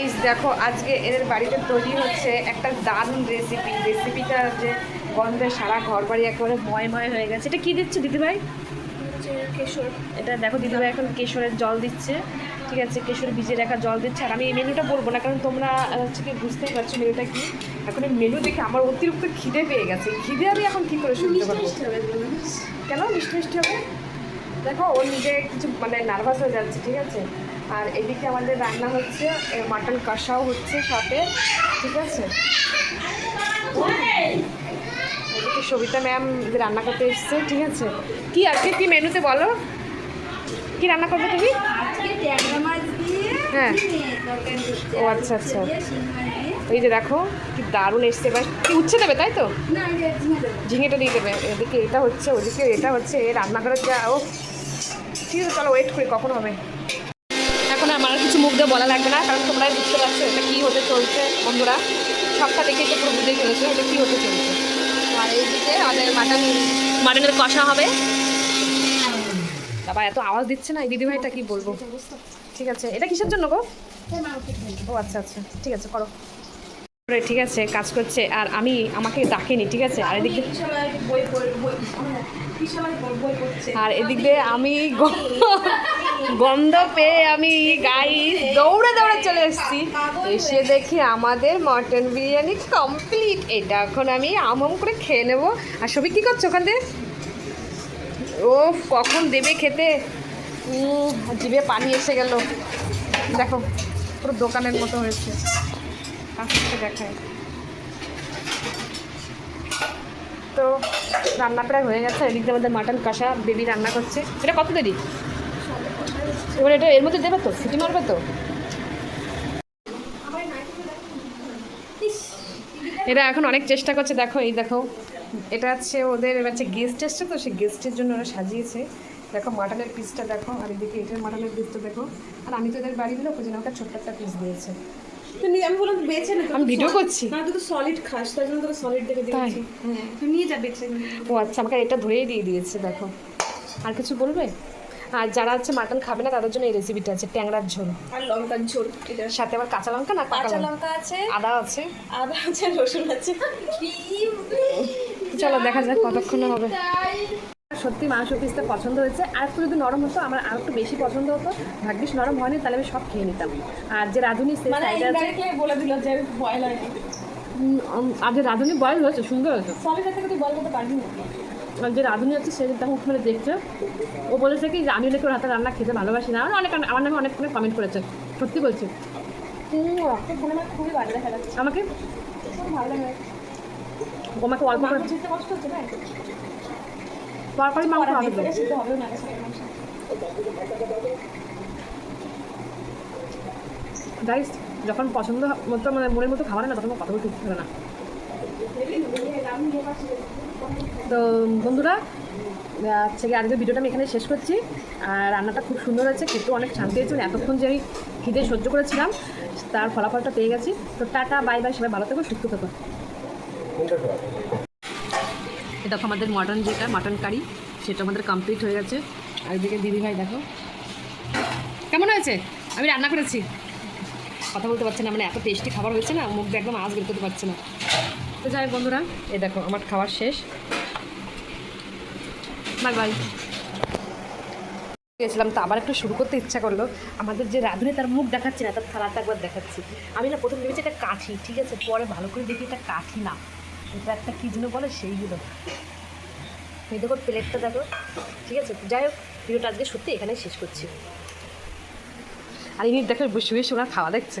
এই দেখো আজকে এদের বাড়িতে তৈরি হচ্ছে একটা দারুণ রেসিপি রেসিপিটা যে গন্ধে সারা ঘর বাড়ি একেবারে ময়ময় হয়ে গেছে। এটা কি দিচ্ছে দিদিভাই? কেশর। এটা দেখো দিদিভাই এখন কেশরের জল দিচ্ছে। ঠিক আছে কেশর ভিজিয়ে রাখা জল দিচ্ছে। আর আমি এই মেনুটা বলব না কারণ তোমরা হচ্ছে কি বুঝতেই পারছ মেনুটা কি? এখন এই মেনু দেখে আমার অতিরিক্ত খিদে পেয়ে গেছে। খিদে আমি এখন কি করে সহ্য করব কেন? মিষ্টি মিষ্টি হবে? দেখো ও নিজে কিছু মানে নার্ভাস হয়ে যাচ্ছে ঠিক আছে? আর এদিকে আমাদের রান্না হচ্ছে মাটন কষাও হচ্ছে সাথে ঠিক আছে? এদিকে সবিতা ম্যাম রান্না করতে এসছে ঠিক আছে? কি আজকে কি মেনুতে বলো? কি রান্না করবে তুমি? হ্যাঁ। ও আচ্ছা, আচ্ছা। এই যে দেখো কি দারুণ এসছে। এবার কি উচ্ছে দেবে তাই তো। ঝিঙেটা দিয়ে দেবে। এদিকে এটা হচ্ছে ওদিকে এটা হচ্ছে এ রান্না করার যা ও ঠিক আছে চলো ওয়েট করি কখন হবে? এখন আমার আর কিছু মুখ দিয়ে বলা লাগবে না কারণ তোমরাই বুঝতে পারছ এটা কী হতে চলছে বন্ধুরা। সবটা দেখেই তো পুরো বুঝেই চলেছে এটা কী হতে চলছে। আর এইদিকে আমাদের মাটন মাটনের কষা হবে। বাবা এত আওয়াজ দিচ্ছে না এই দিদিভাইটা কি বলব? ঠিক আছে এটা কিসের জন্য গো? ও আচ্ছা আচ্ছা ঠিক আছে করে। ঠিক আছে, কাজ করছে, আর আমি, আমাকে ডাকেনি ঠিক আছে? আর এদিকে। আর এদিক দিয়ে আমি গন্ধ পেয়ে আমি গাই দৌড়ে দৌড়ে চলে এসেছি। এসে দেখি আমাদের মটন বিরিয়ানি কমপ্লিট এটা এখন আমি আমম করে খেয়ে নেব। আর সবই কী করছ ওখান দিয়ে? ও, কখন দেবে খেতে? জিভে পানি এসে গেল। দেখো, পুরো দোকানের মতো হয়েছে। দেখায়। তো রান্না প্রায় হয়ে গেছে, এদিক আমাদের মাটন কষা, বেবি রান্না করছে। এটা কত দেরি এবার এটা এর মধ্যে দেবে তো, সিটি মারবে তো? এটা এখন অনেক চেষ্টা করছে, দেখো, এই দেখো। এটা হচ্ছে ওদের হচ্ছে গেস্ট এসছে তো, সেই গেস্টের জন্য ওরা সাজিয়েছে। দেখো, মাটনের পিসটা দেখো, আর এদিকে এটার মাটনের পিসটা দেখো। আর আমি তো এদের বাড়ির লোক ওই ওকে ছোট্ট একটা পিস দিয়েছে। আমি বললাম বেছে না আমি ভিডিও করছি। না তুই তো সলিড খাস তাই জন্য তোকে সলিড দেখে? দিয়েছি। হ্যাঁ তুই নিয়ে যা বেছে ও আচ্ছা আমাকে এটা ধরেই দিয়ে দিয়েছে দেখো। আর কিছু বলবে? আর যারা হচ্ছে মাটন খাবে না তাদের জন্য এই রেসিপিটা আছে ট্যাংরার ঝোল। আর লঙ্কার ঝোল এটা সাথে আবার কাঁচা লঙ্কা না কাঁচা লঙ্কা? লঙ্কা আছে। আদা আছে। আদা আছে রসুন আছে। চলো দেখা যাক কতক্ষণে হবে। সত্যি মাংস পিসটা পছন্দ হয়েছে। আর একটু যদি নরম হতো আমার আর একটু বেশি পছন্দ হতো। ভাগ্যিস নরম হয়নি তাহলে আমি সব খেয়ে নিতাম। আর যে রাঁধুনি সে মানে বলে দিল যে বয়েল আর যে রাঁধুনি বয়স হয়েছে সুন্দর হয়েছে। থেকে তুই বয়েল করতে পারবি না। আর যে রাঁধুনি আছে সে তখন উঠে দেখছে। ও বলেছে কি যে আমি নাকি ওর হাতে রান্না খেতে ভালোবাসি না। অনেক আমার নামে অনেক কমেন্ট করেছে। সত্যি বলছি। যাচ্ছে। আমাকে? খুব ভালো আমাকে অল্প কষ্ট হচ্ছে না? তরকারি মাংস মাংস। গাইস যখন পছন্দ মতো মানে মনের মতো খাবার না, তখন কথা বলতে ইচ্ছে না। তো বন্ধুরা গিয়ে আজকের ভিডিওটা আমি এখানে শেষ করছি। আর রান্নাটা খুব সুন্দর হয়েছে খেতেও অনেক শান্তি হয়েছে। মানে এতক্ষণ যে আমি খিদে সহ্য করেছিলাম, তার ফলাফলটা পেয়ে গেছি। তো টাটা, বাই বাই, সবাই ভালো থেকো, সুস্থ থেকো। এটা আমাদের মটন যেটা মাটন কারি সেটা আমাদের কমপ্লিট হয়ে গেছে। আর এদিকে দিদিভাই, দেখো। কেমন হয়েছে? আমি রান্না করেছি। কথা বলতে পারছি না মানে এত টেস্টি খাবার হয়েছে না, মুখ একদম আজ বের করতে পারছে না। তো যাই বন্ধুরা, এ দেখো, আমার খাবার শেষ। বাই বাই গেছিলাম তো আবার একটু শুরু করতে ইচ্ছা করল। আমাদের যে রাঁধুনি, তার মুখ দেখাচ্ছি না, তার থালাটা একবার দেখাচ্ছি। আমি না প্রথম ভেবেছি এটা কাঠি, ঠিক আছে? পরে ভালো করে দেখি এটা কাঠি না। এটা একটা কী যেন বলে, সেইগুলো। এই দেখো প্লেটটা দেখো। ঠিক আছে? যাই হোক, ভিডিওটা আজকে সত্যি এখানে শেষ করছি। আর ইনি দেখো বসে বসে ওনার খাওয়া দেখছে।